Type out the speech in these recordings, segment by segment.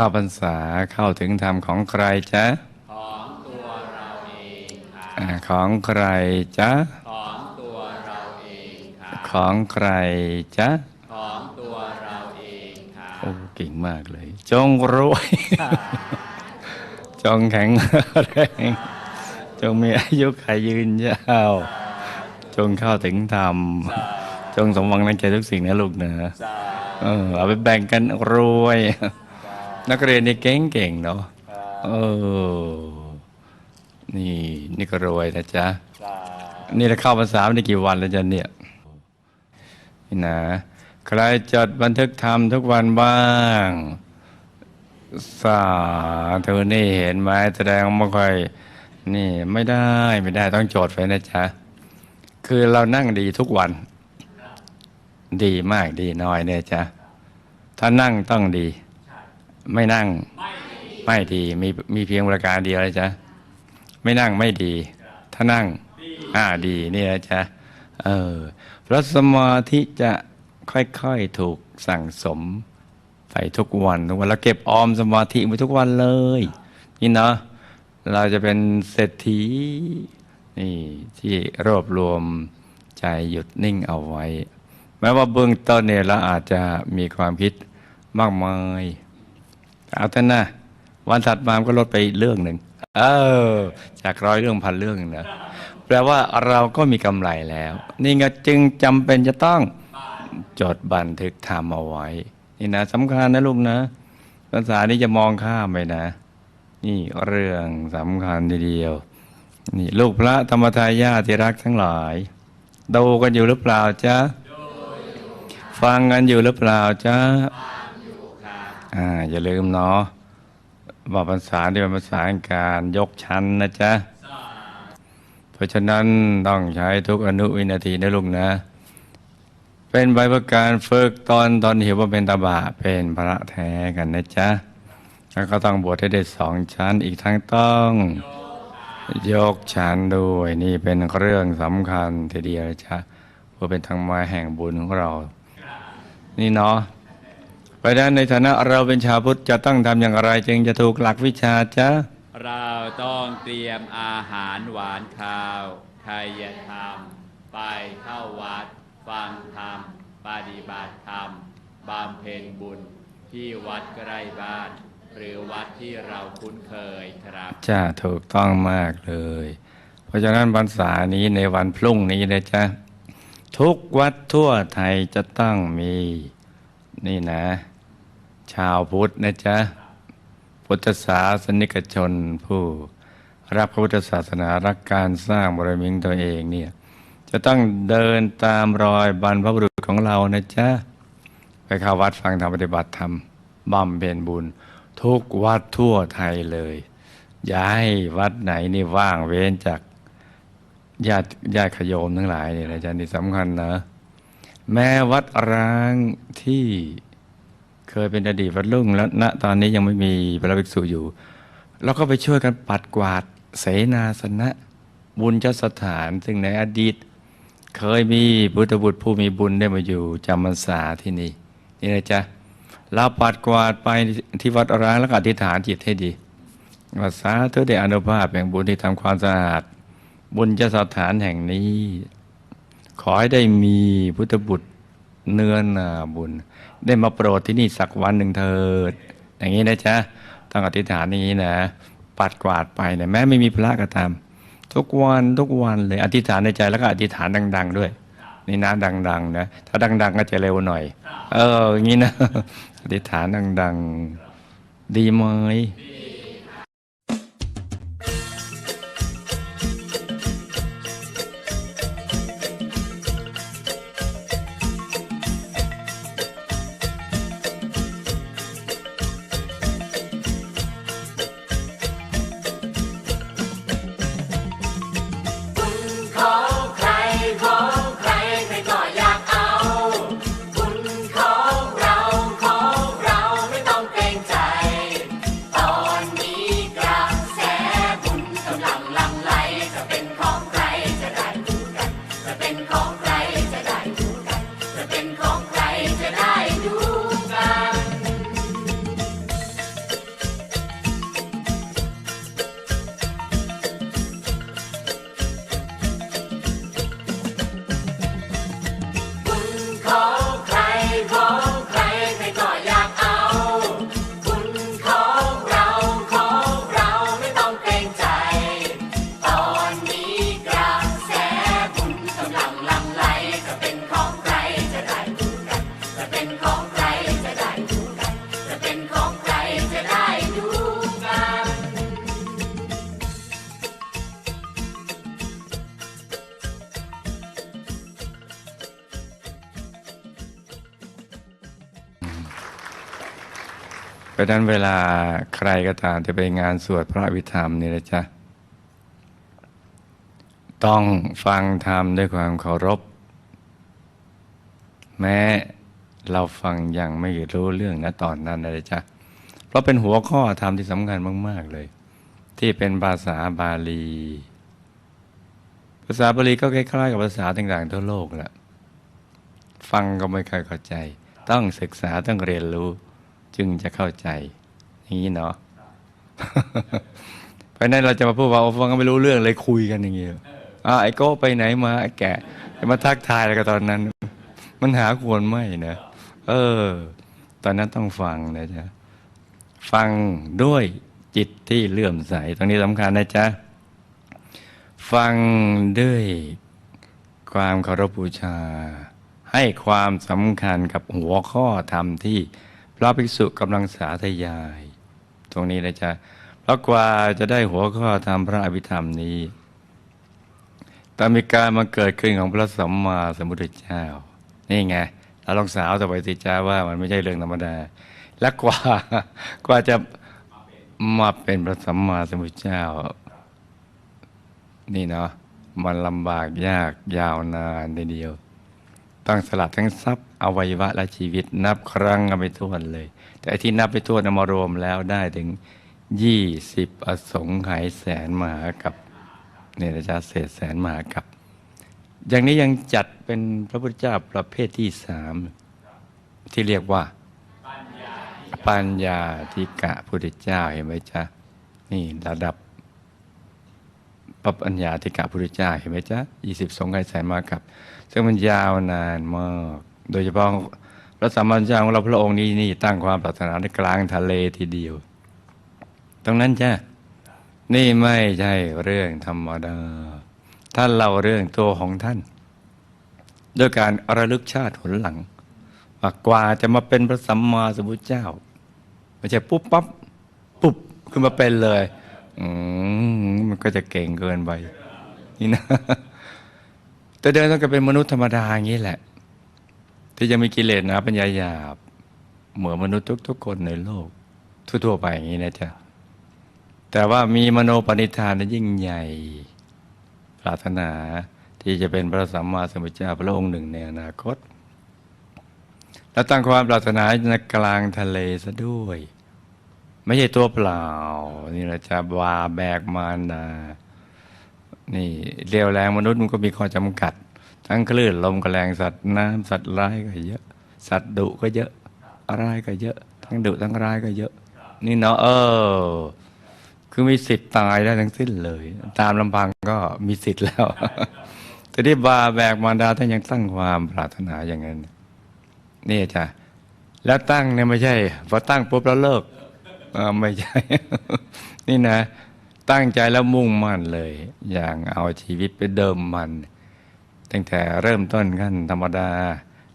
เข้าพรรษาเข้าถึงธรรมของใครจ๊ะ ของตัวเราเองค่ะอ่าของใครจ๊ะ ของตัวเราเองค่ะของใครจ๊ะ ของตัวเราเองค่ะโอ้เก่งมากเลย จงรวย จงแข็งแรงจงมีอายุขายยืนยาว จงเข้าถึงธรรม จงสมหวังในใจทุกสิ่งนะลูกนะเออเอาไปแบ่งกันรวย นักเรียนนี่เก่งๆเนาะเออ นี่นี่ก็รวยนะจ๊ะ นี่เราเข้าภาษาไม่ได้กี่วันแล้วจ๊ะเนี่ยนี่นะ ใครจดบันทึกธรรมทุกวันบ้าง สาธุนี่เห็นไหมแสดงว่าไม่ค่อย นี่ไม่ได้ไม่ได้ต้องโจทย์ไว้นะจ๊ะ คือเรานั่งดีทุกวัน ดีมากดีน้อยเนี่ยจ๊ะ ถ้านั่งต้องดี ไม่นั่ง ไม่ดีมีมีเพียงประการเดียวเลยจ๊ะไม่นั่งไม่ดี ถ้านั่งอ่าดีนี่นะจ๊ะเออพระสมาธิจะค่อยๆถูกสั่งสมไปทุกวันทุกวันแล้วเก็บออมสมาธิไปทุกวันเลย นี่เนาะเราจะเป็นเศรษฐีนี่ที่รวบรวมใจหยุดนิ่งเอาไว้ แม้ว่าเบื้องต้นเนี่ยเราอาจจะมีความคิดมากมาย เอาแต่นะวันถัดมามก็ลดไปเรื่องหนึ่งเออ จากร้อยเรื่องพันเรื่องนะแปลว่าเราก็มีกำไรแล้ว นี่ไงจึงจำเป็นจะต้องจดบันทึกทำเอาไว้ นี่นะสำคัญนะลูกนะภาษานี้จะมองข้ามไปนะ นี่เรื่องสำคัญทีเดียว นี่ลูกพระธรรมทายาทที่รักทั้งหลาย ดูกันอยู่หรือเปล่าจ๊ะฟังกันอยู่หรือเปล่าจ๊ะ อ่าอย่าลืมเนาะว่าภาษาที่เป็นภาษาการยกชั้นนะจ๊ะ เพราะฉะนั้นต้องใช้ทุกอนุวินาทีนะลูกนะ เป็นใบประการฝึกตอนตอนหิวว่าเป็นตาบะเป็นพระแท้กันนะจ๊ะ แล้วก็ต้องบวชให้ได้สองชั้นอีกทั้งต้องยกชั้นด้วยนี่เป็นเรื่องสำคัญทีเดียวจ๊ะเพื่อเป็นทางมาแห่งบุญของเรา นี่เนาะ เพราะฉะนั้นในฐานะเราเป็นชาวพุทธจะต้องทำอย่างไร จึงจะถูกหลักวิชาจ๊ะเราต้องเตรียมอาหารหวานข้าวใครจะทำไปเข้าวัด ฟังธรรม ปฏิบัติธรรมบำเพ็ญบุญที่วัดใกล้บ้าน หรือวัดที่เราคุ้นเคยครับจ้าถูกต้องมากเลย เพราะฉะนั้นพรรษานี้ในวันพรุ่งนี้นะจ๊ะทุกวัดทั่วไทยจะต้องมี นี่นะ ชาวพุทธนะจ๊ะ พุทธศาสนิกชนผู้รักพระพุทธศาสนารักการสร้างบารมีของตัวเองเนี่ยจะต้องเดินตามรอยบรรพบุรุษของเรานะจ๊ะ ไปเข้าวัดฟังธรรมปฏิบัติธรรมบำเพ็ญบุญ ทุกวัดทั่วไทยเลย อย่าให้วัดไหนนี่ว่างเว้นจากญาติญาติขยมทั้งหลายเนี่ยนะจ๊ะนี่สำคัญนะ แม้วัดร้างที่ ยเป็นอดีตวัดลุ่งแล้วณตอนนี้ยังไม่มีพระภิกษุอยู่เราก็ไปช่วยกันปัดกวาดเสนาสนะบุญเจ้าสถาน ซึ่งในอดีต เคยมีพุทธบุตรผู้มีบุญได้มาอยู่จำพรรษาที่นี่นี่นะจ๊ะเราปัดกวาดไปที่วัดร้างแล้วก็อธิษฐานจิตให้ดีว่าสาธุได้อนุภาพแห่งบุญที่ทำความสะอาด บุญเจ้าสถานแห่งนี้ ขอให้ได้มีพุทธบุตร เนื้อนาบุญ ได้มาโปรดที่นี่สักวันหนึ่งเถิด อย่างนี้นะจ๊ะต้องอธิษฐานอย่างนี้นะปัดกวาดไปเนี่ยแม้ไม่มีพระก็ตาม ทุกวันทุกวันเลยอธิษฐานในใจแล้วก็อธิษฐานดัง ๆ ด้วยนี่นะดัง ๆ นะ ถ้าดัง ๆ ก็จะเร็วหน่อย เอออย่างนี้นะอธิษฐานดัง ๆ ดีไหม ราะฉะนั้นเวลาใครก็ตามจะไปงานสวดพระอภิธรรมนี่นะจ๊ะ ต้องฟังธรรมด้วยความเคารพ แม้เราฟังยังไม่รู้เรื่องนะตอนนั้นนะจ๊ะ เพราะเป็นหัวข้อธรรมที่สำคัญมาก ๆ เลย ที่เป็นภาษาบาลี ภาษาบาลีก็คล้ายๆกับภาษาต่างๆทั่วโลกแหละฟังก็ไม่เคยเข้าใจ ต้องศึกษาต้องเรียนรู้ จึงจะเข้าใจอย่างนี้เนาะเพราะฉะนั้นเราจะมาพูดว่าโอ้ฟังก็ไม่รู้เรื่องเลยคุยกันอย่างเงี้ยอ่าไอ้โก้ไปไหนมาไอ้แกะจะมาทักทายอะไรกันตอนนั้น มันหาควรไม่นะเออ ตอนนั้นต้องฟังนะจ๊ะฟังด้วยจิตที่เลื่อมใส ตรงนี้สำคัญนะจ๊ะ ฟังด้วยความเคารพบูชา ให้ความสำคัญกับหัวข้อธรรมที่ พระภิกษุกำลังสาธยาย ตรงนี้นะจ๊ะเพราะกว่าจะได้หัวข้อธรรมพระอภิธรรมนี้ต้องมีการมาเกิดขึ้นของพระสัมมาสัมพุทธเจ้า นี่ไงเราลองสาวต่อไปสิจ้าว่ามันไม่ใช่เรื่องธรรมดา และกว่ากว่าจะมาเป็นพระสัมมาสัมพุทธเจ้า นี่เนาะมันลำบากยากยาวนานทีเดียว ต้องสลัดทั้งทรัพย์อวัยวะและชีวิต นับครั้งกันไปทวนเลย แต่ที่นับไปทวนมารวมแล้วได้ถึงยี่สิบอสงไขยแสนมหากับเนี่ยนะจ๊ะเศษแสนมหากับ อย่างนี้ยังจัดเป็นพระพุทธเจ้าประเภทที่สามที่เรียกว่า ปัญญาธิกะพุทธเจ้าเห็นไหมจ๊ะนี่ระดับ ปัญญาธิกะพุทธเจ้าเห็นไหมจ๊ะยี่สิบสองไขยแสนมากับ ซึ่งมันยาวนานมาก โดยเฉพาะพระสัมมาสัมพุทธเจ้าของเราพระองค์นี้นี่ตั้งความปรารถนาในกลางทะเลทีเดียว ตรงนั้นจ้ะนี่ไม่ใช่เรื่องธรรมดาท่านเล่าเรื่องตัวของท่าน ด้วยการระลึกชาติหนหลังว่ากว่าจะมาเป็นพระสัมมาสัมพุทธเจ้าไม่ใช่ปุ๊บปั๊บปุ๊บขึ้นมาเป็นเลย อืมมันก็จะเก่งเกินไปนี่นะแต่เดินต้องเป็นมนุษย์ธรรมดาอย่างนี้แหละ ที่จะมีกิเลสนะปัญญาหยาบ เหมือนมนุษย์ทุกๆคนในโลก ทั่วๆไปอย่างนี้นะจ๊ะแต่ว่ามีมโนปณิธานยิ่งใหญ่ ปรารถนาที่จะเป็นพระสัมมาสัมพุทธเจ้าพระองค์หนึ่งในอนาคต และตั้งความปรารถนาในกลางทะเลซะด้วย ไม่ใช่ตัวเปล่า นี่นะจะวาแบกมารดานี่เรียวแรงมนุษย์มันก็มีข้อจำกัด ทั้งคลื่นลมกระแรงสัตว์น้ำสัตว์ร้ายก็เยอะ สัตว์ดุก็เยอะร้ายก็เยอะ ทั้งดุทั้งร้ายก็เยอะ นี่เนาะเออ คือมีสิทธิ์ตายได้ทั้งสิ้นเลย ตามลำพังก็มีสิทธิ์แล้วแต่ที่บาแบกมารดาท่านยังตั้งความปรารถนาอย่างนั้นนี่จ้ะแล้วตั้งเนี่ยไม่ใช่พอตั้งปุ๊บแล้วเลิก ไม่ใช่ นี่นะ ตั้งใจแล้วมุ่งมั่นเลย อย่างเอาชีวิตไปเดิมมัน ตั้งแต่เริ่มต้นขั้นธรรมดา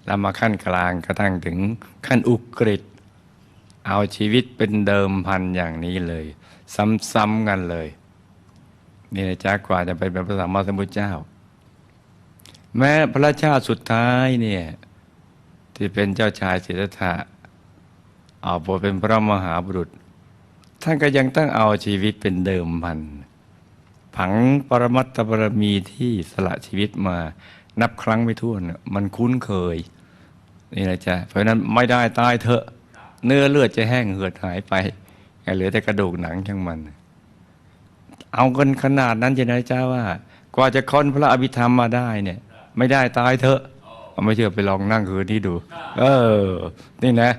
แล้วมาขั้นกลางกระทั่งถึงขั้นอุกฤษเอาชีวิตเป็นเดิมพันอย่างนี้เลย ซ้ำๆกันเลยนี่นะจ๊ะกว่าจะไปเป็นพระสัมมาสัมพุทธเจ้า แม้พระชาติสุดท้ายเนี่ยที่เป็นเจ้าชายสิทธัตถะเอาบทเป็นพระมหาบุรุษ ท่านก็ยังต้องเอาชีวิตเป็นเดิมพัน ผังปรมัตถบรมีที่สละชีวิตมานับครั้งไม่ถ้วน มันคุ้นเคย นี่นะจ๊ะ เพราะนั้นไม่ได้ตายเถอะ เนื้อเลือดจะแห้งเหือดหายไปเหลือแต่กระดูกหนังช่างมัน เอากันขนาดนั้นจะนะจ้าว่า กว่าจะค้นพระอภิธรรมมาได้เนี่ย ไม่ได้ตายเถอะไม่เชื่อไปลองนั่งคืนนี้ดู เออ นี่นะ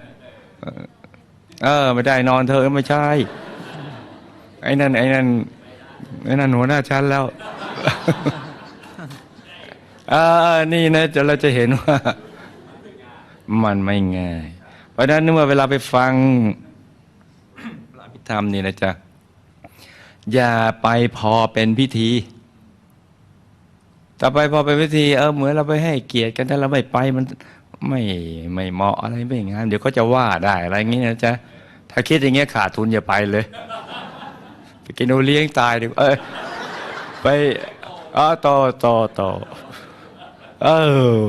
เออ ไม่ได้นอนเถอะไม่ใช่ ไอ้นั่นไอ้นั่นไอ้นั่นหัวหน้าชั้นแล้วอ่านี่นะจะเราจะเห็นว่า มันไม่ง่าย เพราะนั้นเมื่อเวลาไปฟังพระอภิธรรมนี่นะจ๊ะอย่าไปพอเป็นพิธี ต่อไปพอเป็นพิธี เออเหมือนเราไปให้เกียรติกันถ้าเราไม่ไปมัน ไม่ไม่เหมาะอะไรไม่งามเดี๋ยวเขาจะว่าได้อะไรอย่างเงี้ยนะจ๊ะถ้าคิดอย่างเงี้ยขาดทุนอย่าไปเลยไปกินโอเลี้ยงตายดีกว่าเอ้ยไปอ๋อต่อต่อต่อเออ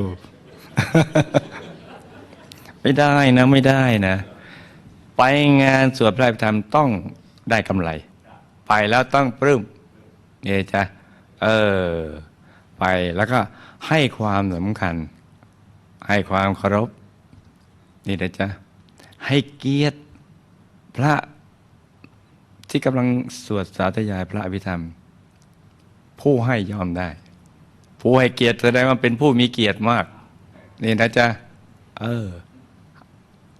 ไม่ได้นะไม่ได้นะ ไปงานสวดพระธรรมต้องได้กำไร ไปแล้วต้องปลื้มเนี่ยจ้ะเออ ไปแล้วก็ให้ความสำคัญ ให้ความเคารพ นี่นะจ๊ะ ให้เกียรติพระที่กำลังสวดสาธยายพระอภิธรรม ผู้ให้ยอมได้ ผู้ให้เกียรติแสดงว่าเป็นผู้มีเกียรติมาก นี่นะจ๊ะ เออ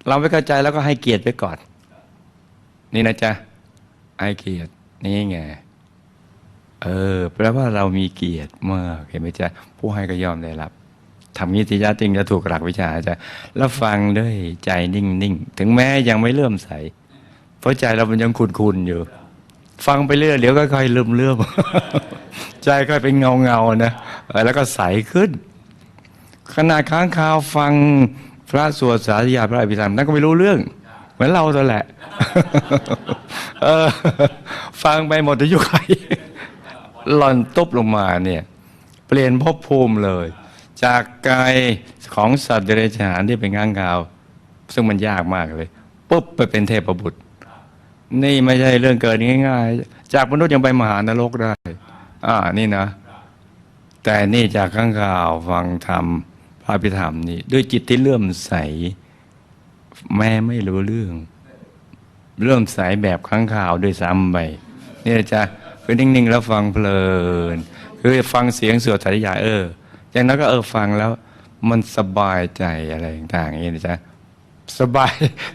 เราไม่เข้าใจแล้วก็ให้เกียรติไปก่อน นี่นะจ๊ะให้เกียรตินี่ไงเออแปลว่าเรามีเกียรติมากเห็นไหมจ๊ะ ผู้ให้ก็ยอมได้รับ ทำงี้สิยะจริงจะถูกหลักวิชาจะแล้วฟังด้วยใจนิ่งๆ ถึงแม้ยังไม่เลื่อมใส เพราะใจเรามันยังคุนๆอยู่ ฟังไปเรื่อยเดี๋ยวก็ค่อยเลื่อมเลื่อมใจค่อยเป็นเงาเงาๆนะเออแล้วก็ใสขึ้น ขนาดค้างคาวฟังพระสวดสาธยายพระอภิธรรมนั่นก็ไม่รู้เรื่อง เหมือนเราตัวแหละฟังไปหมดอายุไขหล่อนตุบลงมาเนี่ย เปลี่ยนภพภูมิเลย จากกายของสัตว์เดรัจฉานที่เป็นง้างกาว ซึ่งมันยากมากเลยปุ๊บไปเป็นเทพบุตร นี่ไม่ใช่เรื่องเกิดง่ายๆ จากมนุษย์ยังไปมหานรกได้ อ่านี่นะ แต่นี่จากข้างข่าวฟังธรรมพระพิธรรมนี่ด้วยจิตที่เลื่อมใส แม่ไม่รู้เรื่องเลื่อมใสแบบข้างข่าวด้วยซ้ำไปนี่จะคือนิ่งๆแล้วฟังเพลิน คือฟังเสียงสวดสาธยายเออ อย่างนั้นก็เออฟังแล้ว มันสบายใจอะไรต่างๆอย่างนี้นะจ๊ะสบาย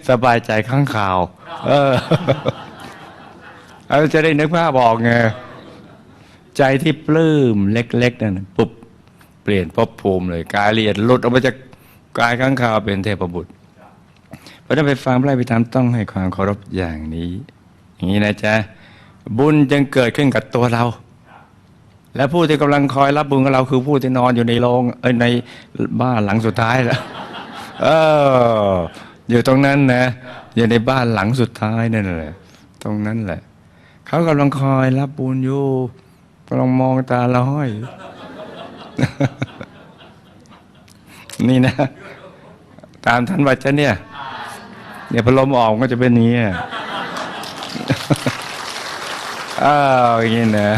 สบายใจข้างข่าว เออเราจะได้นึกภาพบอกไงใจที่ปลื้มเล็ก ๆ นั่นปุ๊บเปลี่ยนภพภูมิเลยกายละเอียดหลุดออกมาจากกายข้างคาวเป็นเทพบุตรเพราะนั้นไปฟังพระอภิธรรมต้องให้ความเคารพอย่างนี้ อย่างนี้นะจ๊ะบุญจึงเกิดขึ้นกับตัวเรา และผู้ที่กำลังคอยรับบุญกับเราคือผู้ที่นอนอยู่ในโรงเอ้ยในบ้านหลังสุดท้ายแล้วเอออยู่ตรงนั้นนะอยู่ในบ้านหลังสุดท้ายนั่นแหละตรงนั้นแหละเขากำลังคอยรับบุญอยู่กำลังมองตาเราห้อย นี่นะ ตามท่านวัดจะเนี่ยเนี่ยพลมออกก็จะเป็นนี้ออ้าวอย่างนี้นะ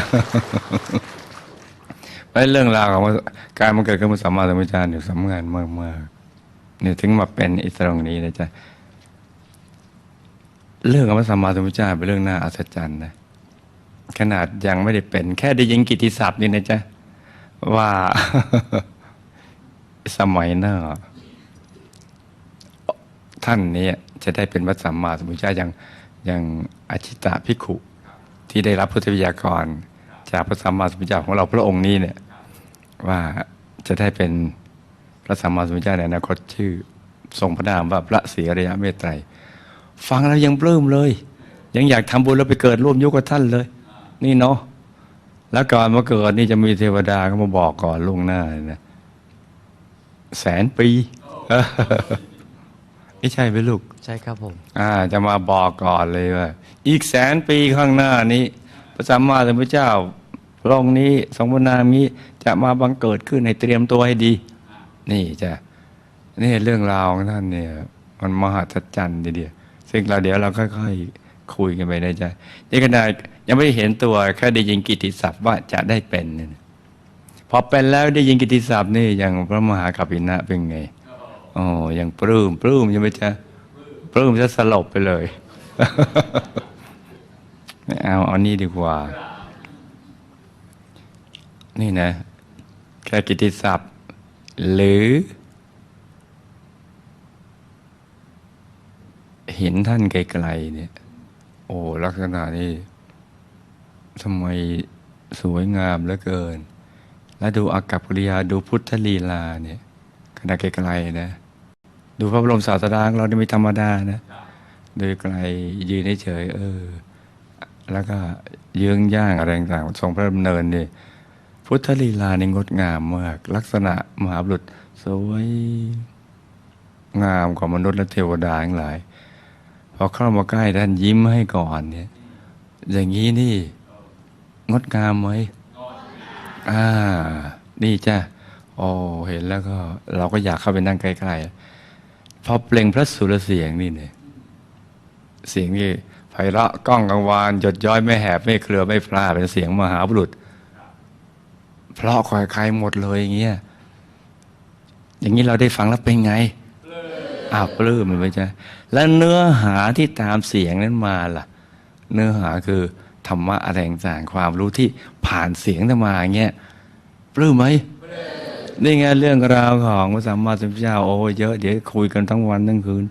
ไอ้เรื่องราวของการมันเกิดขึ้นมาสัมมาสัมพุทธเจ้าเนี่ยสำคัญมากๆเนี่ยถึงมาเป็นอิสรงนี้นะจ๊ะเรื่องของพระสัมมาสัมพุทธเจ้าเป็นเรื่องน่าอัศจรรย์นะขนาดยังไม่ได้เป็น แค่ได้ยินกิติศัพท์นี่นะจ๊ะว่าสมัยหน้าท่านนี้จะได้เป็นพระสัมมาสัมพุทธเจ้าอย่างอย่างอชิตะพิขุที่ได้รับพุทธวิยากร จากพระสัมมาสัมพุทธเจ้าของเราพระองค์นี้เนี่ย ว่าจะได้เป็นพระสัมมาสัมพุทธเจ้าในอนาคตชื่อทรงพระนามว่าพระศรีอริยเมตไตร ฟังแล้วยังปลื้มเลย ยังอยากทำบุญแล้วไปเกิดร่วมยุคกับท่านเลย นี่เนาะแล้วก่อนมาเกิดนี่จะมีเทวดาเขามาบอกก่อนล่วงหน้าเลยนะแสนปีไม่ใช่ไหมลูก ใช่ครับผม อ่า จะมาบอกก่อนเลยว่า อีกแสนปีข้างหน้านี้ พระสัมมาสัมพุทธเจ้า พระองค์นี้ทรงพระนามนี้จะมาบังเกิดขึ้นให้เตรียมตัวให้ดี นี่จะนี่เรื่องราวของท่านเนี่ย มันมหัศจรรย์ทีเดียวซึ่งเราเดี๋ยวเราค่อยๆคุยกันไปได้จ้ะนี่ขนาดยังไม่ได้เห็นตัวแค่ได้ยินกิติศัพท์ว่าจะได้เป็นเนี่ยพอเป็นแล้วได้ยินกิติศัพท์นี่อย่างพระมหากัปปินะเป็นไงอ๋อยังปลื้มปลื้มใช่ไหมจ๊ะปลื้มจะสลบไปเลย ไม่เอาเอานี่ดีกว่า นี่นะแค่กิตติศัพท์ หรือ เห็นท่านไกลๆเนี่ย โอ้ลักษณะนี้ทำไมสวยงามเหลือเกิน แล้วดูอากับกิริยาดูพุทธลีลาเนี่ยขณะไกลๆนะ ดูพระบรมศาสดาของเราไม่ธรรมดานะโดยไกลยืนเฉยเออ แล้วก็เยื้องย่างอะไรต่างๆทรงพระดำเนินนี่ พุทธลีลาในงดงามมาก ลักษณะมหาบุรุษสวยงามกว่ามนุษย์และเทวดาทั้งหลายพอเข้ามาใกล้ท่านยิ้มให้ก่อนเนี่ย อย่างนี้นี่ งดงามไหมอ่า นี่จ้ะโอ้เห็นแล้วก็ เราก็อยากเข้าไปนั่งใกล้ๆพอเปล่งพระสุรเสียงนี่เนี่ยเสียงนี่ไพเราะก้องกังวานหยดย้อยไม่แหบไม่เคลือไม่พลาเป็นเสียงมหาบุรุษ เพราะคว่าใครหมดเลยอย่างเงี้ยอย่างนี้เราได้ฟังแล้วเป็นไงอ้าวปลื้มไปจ้ะแล้วเนื้อหาที่ตามเสียงนั้นมาล่ะ เนื้อหาคือธรรมะอะไรต่างความรู้ที่ผ่านเสียงนั้นมาเงี้ยปลื้มไหมนี่ไงเรื่องราวของพระสัมมาสัมพุทธเจ้าโอ้เยอะเดี๋ยวคุยกันทั้งวันทั้งคืน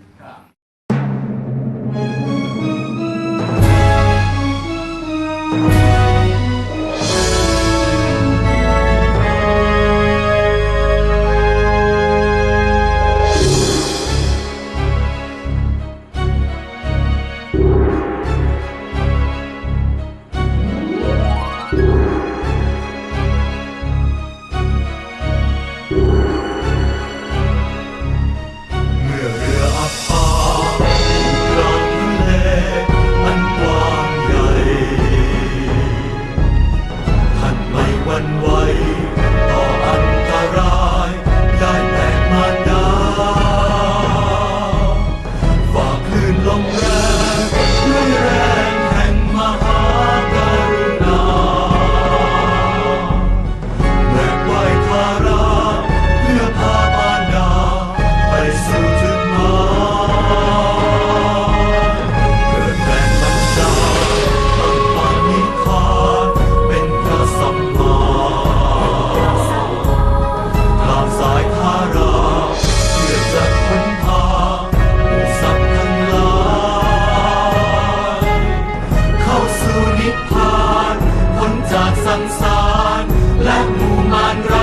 lagu manro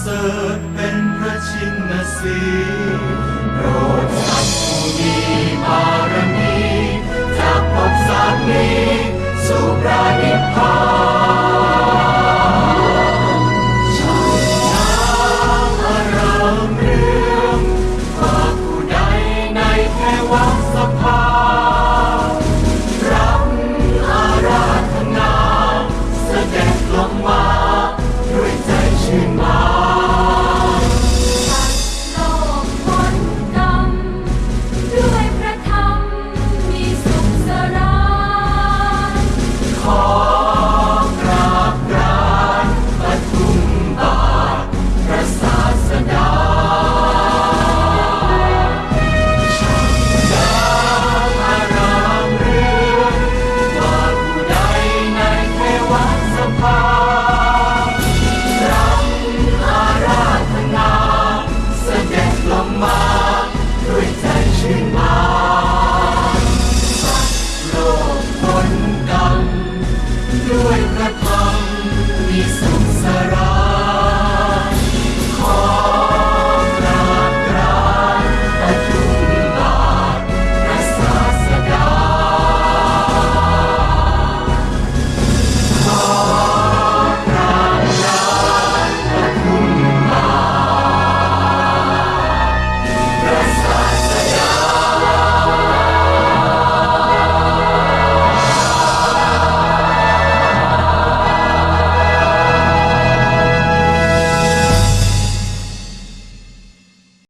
เสริฐเป็นพระชินนสีโปรดสัตว์ผู้มีบารมีจากภพชาตินี้สู่พระนิพพาน